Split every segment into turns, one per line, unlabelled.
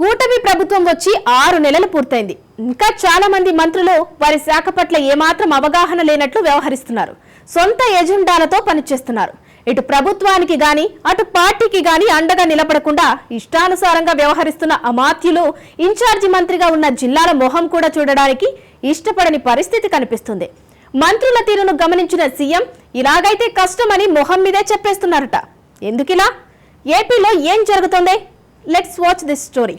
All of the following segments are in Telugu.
కూటమి ప్రభుత్వం వచ్చి ఆరు నెలలు పూర్తయింది. ఇంకా చాలా మంది మంత్రులు వారి శాఖ పట్ల ఏమాత్రం అవగాహన లేనట్లు వ్యవహరిస్తున్నారు. సొంత ఎజెండాలతో పనిచేస్తున్నారు. ఇటు ప్రభుత్వానికి గాని అటు పార్టీకి గాని అండగా నిలబడకుండా ఇష్టానుసారంగా వ్యవహరిస్తున్న అమాత్యులు ఇన్ఛార్జి మంత్రిగా ఉన్న జిల్లాల మొహం కూడా చూడడానికి ఇష్టపడని పరిస్థితి కనిపిస్తుంది. మంత్రుల తీరును గమనించిన సీఎం ఇలాగైతే కష్టమని మొహం మీదే చెప్పేస్తున్నారట. ఎందుకిలా? ఏపీలో ఏం జరుగుతోంది? లెట్స్ వాచ్ దిస్ స్టోరీ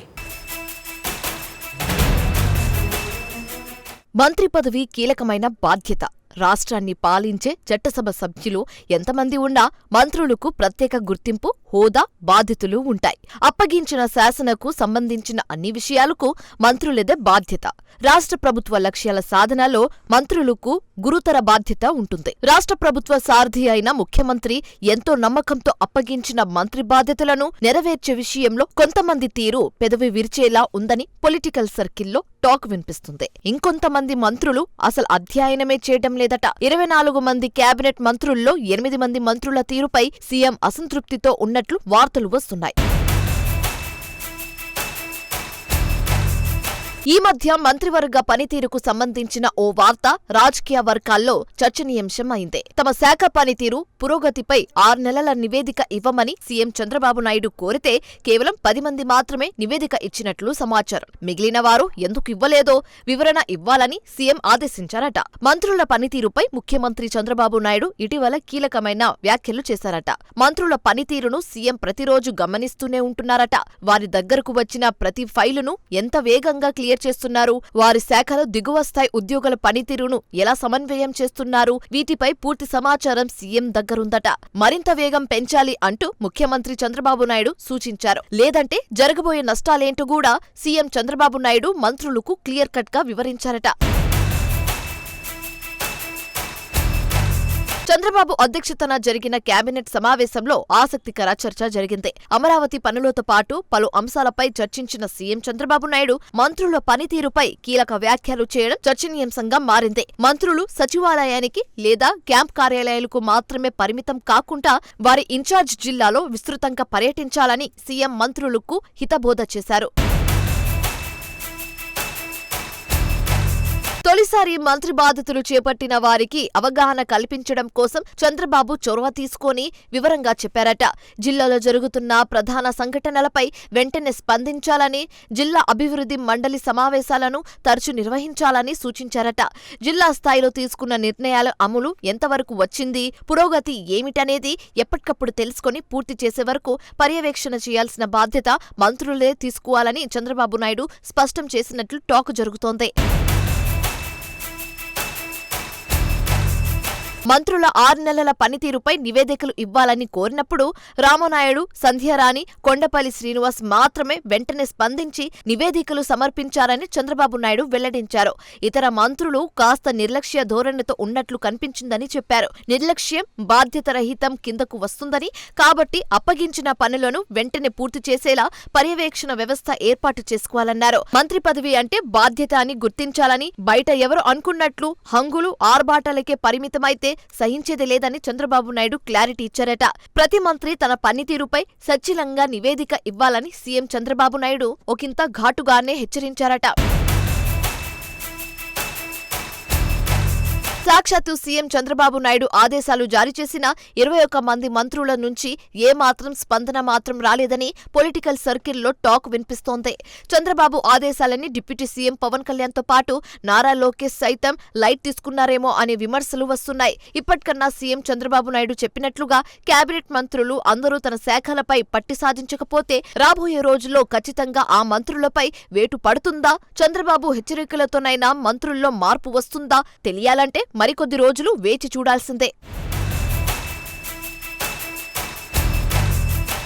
మంత్రి పదవి కీలకమైన బాధ్యత. రాష్ట్రాన్ని పాలించే చట్టసభ సభ్యులు ఎంతమంది ఉన్నా మంత్రులకు ప్రత్యేక గుర్తింపు హోదా బాధ్యతలు ఉంటాయి. అప్పగించిన శాసనకు సంబంధించిన అన్ని విషయాలకు మంత్రులదే బాధ్యత. రాష్ట్ర ప్రభుత్వ లక్ష్యాల సాధనలో మంత్రులకు గురుతర బాధ్యత ఉంటుంది. రాష్ట్ర ప్రభుత్వ సారథి అయిన ముఖ్యమంత్రి ఎంతో నమ్మకంతో అప్పగించిన మంత్రి బాధ్యతలను నెరవేర్చే విషయంలో కొంతమంది తీరు పెదవి విరిచేలా ఉందని పొలిటికల్ సర్కిల్లో టాక్ వినిపిస్తుంది. ఇంకొంతమంది మంత్రులు అసలు అధ్యయనమే చేయటం లేదట ఇరవై నాలుగు మంది కేబినెట్ మంత్రుల్లో ఎనిమిది మంది మంత్రుల తీరుపై సీఎం అసంతృప్తితో ఉన్నట్లు వార్తలు వస్తున్నాయి. ఈ మధ్య మంత్రివర్గ పనితీరుకు సంబంధించిన ఓ వార్త రాజకీయ వర్గాల్లో చర్చనీయాంశం అయిందే. తమ శాఖ పనితీరు పురోగతిపై ఆరు నెలల నివేదిక ఇవ్వమని సీఎం చంద్రబాబు నాయుడు కోరితే కేవలం పది మంది మాత్రమే నివేదిక ఇచ్చినట్లు సమాచారం. మిగిలిన వారు ఎందుకు ఇవ్వలేదో వివరణ ఇవ్వాలని సీఎం ఆదేశించారట. మంత్రుల పనితీరుపై ముఖ్యమంత్రి చంద్రబాబు నాయుడు ఇటీవల కీలకమైన వ్యాఖ్యలు చేశారట. మంత్రుల పనితీరును సీఎం ప్రతిరోజు గమనిస్తూనే ఉంటున్నారట. వారి దగ్గరకు వచ్చిన ప్రతి ఫైలును ఎంత వేగంగా క్లియర్ చేస్తున్నారు. వారి శాఖలో దిగువ స్థాయి ఉద్యోగుల పనితీరును ఎలా సమన్వయం చేస్తున్నారు? వీటిపై పూర్తి సమాచారం సీఎం దగ్గరుందట. మరింత వేగం పెంచాలి అంటూ ముఖ్యమంత్రి చంద్రబాబు నాయుడు సూచించారు. లేదంటే జరగబోయే నష్టాలేంటో కూడా సీఎం చంద్రబాబు నాయుడు మంత్రులకు క్లియర్ కట్గా వివరించారట. చంద్రబాబు అధ్యక్షతన జరిగిన కేబినెట్ సమావేశంలో ఆసక్తికర చర్చ జరిగింది. అమరావతి పనులతో పాటు పలు అంశాలపై చర్చించిన సీఎం చంద్రబాబు నాయుడు మంత్రుల పనితీరుపై కీలక వ్యాఖ్యలు చేయడం చర్చనీయాంశంగా మారింది. మంత్రులు సచివాలయానికి లేదా క్యాంప్ కార్యాలయాలకు మాత్రమే పరిమితం కాకుండా వారి ఇన్ఛార్జ్ జిల్లాలో విస్తృతంగా పర్యటించాలని సీఎం మంత్రులకు హితబోధ చేశారు. తొలిసారి మంత్రి బాధ్యతలు చేపట్టిన వారికి అవగాహన కల్పించడం కోసం చంద్రబాబు చొరవ తీసుకొని వివరంగా చెప్పారట. జిల్లాలో జరుగుతున్న ప్రధాన సంఘటనలపై వెంటనే స్పందించాలని జిల్లా అభివృద్ధి మండలి సమావేశాలను తరచు నిర్వహించాలని సూచించారట. జిల్లా స్థాయిలో తీసుకున్న నిర్ణయాల అమలు ఎంతవరకు వచ్చింది పురోగతి ఏమిటనేది ఎప్పటికప్పుడు తెలుసుకొని పూర్తి చేసే వరకు పర్యవేక్షణ చేయాల్సిన బాధ్యత మంత్రులే తీసుకోవాలని చంద్రబాబు నాయుడు స్పష్టం చేసినట్లు టాక్ జరుగుతోంది. మంత్రుల ఆరు నెలల పనితీరుపై నివేదికలు ఇవ్వాలని కోరినప్పుడు రామనాయుడు సంధ్యారాణి కొండపల్లి శ్రీనివాస్ మాత్రమే వెంటనే స్పందించి నివేదికలు సమర్పించారని చంద్రబాబు నాయుడు వెల్లడించారు. ఇతర మంత్రులు కాస్త నిర్లక్ష్య ధోరణితో ఉన్నట్లు కనిపించిందని చెప్పారు. నిర్లక్ష్యం బాధ్యతరహితం కిందకు వస్తుందని కాబట్టి అప్పగించిన పనులను వెంటనే పూర్తి చేసేలా పర్యవేక్షణ వ్యవస్థ ఏర్పాటు చేసుకోవాలన్నారు. మంత్రి పదవి అంటే బాధ్యత అని గుర్తించాలని బయట ఎవరు అనుకున్నట్లు హంగులు ఆర్భాటాలకే పరిమితమైతే సహించేది లేదని చంద్రబాబు నాయుడు క్లారిటీ ఇచ్చారట. ప్రతి మంత్రి తన పనితీరుపై సచ్చిలంగా నివేదిక ఇవ్వాలని సీఎం చంద్రబాబు నాయుడు ఒకంత ఘాటుగానే హెచ్చరించారట. సాక్షాత్తు సీఎం చంద్రబాబు నాయుడు ఆదేశాలు జారీ చేసిన ఇరవై ఒక్క మంది మంత్రుల నుంచి ఏ మాత్రం స్పందన మాత్రం రాలేదని పొలిటికల్ సర్కిల్లో టాక్ వినిపిస్తోంది. చంద్రబాబు ఆదేశాలని డిప్యూటీ సీఎం పవన్ కళ్యాణ్తో పాటు నారా లోకేష్ సైతం లైట్ తీసుకున్నారేమో అనే విమర్శలు వస్తున్నాయి. ఇప్పటికన్నా సీఎం చంద్రబాబు నాయుడు చెప్పినట్లుగా కేబినెట్ మంత్రులు అందరూ తన శాఖలపై పట్టి సాధించకపోతే రాబోయే రోజుల్లో ఖచ్చితంగా ఆ మంత్రులపై వేటు పడుతుందా? చంద్రబాబు హెచ్చరికలతోనైనా మంత్రుల్లో మార్పు వస్తుందా? తెలియాలంటే మరికొద్ది రోజులు వేచి చూడాల్సిందే.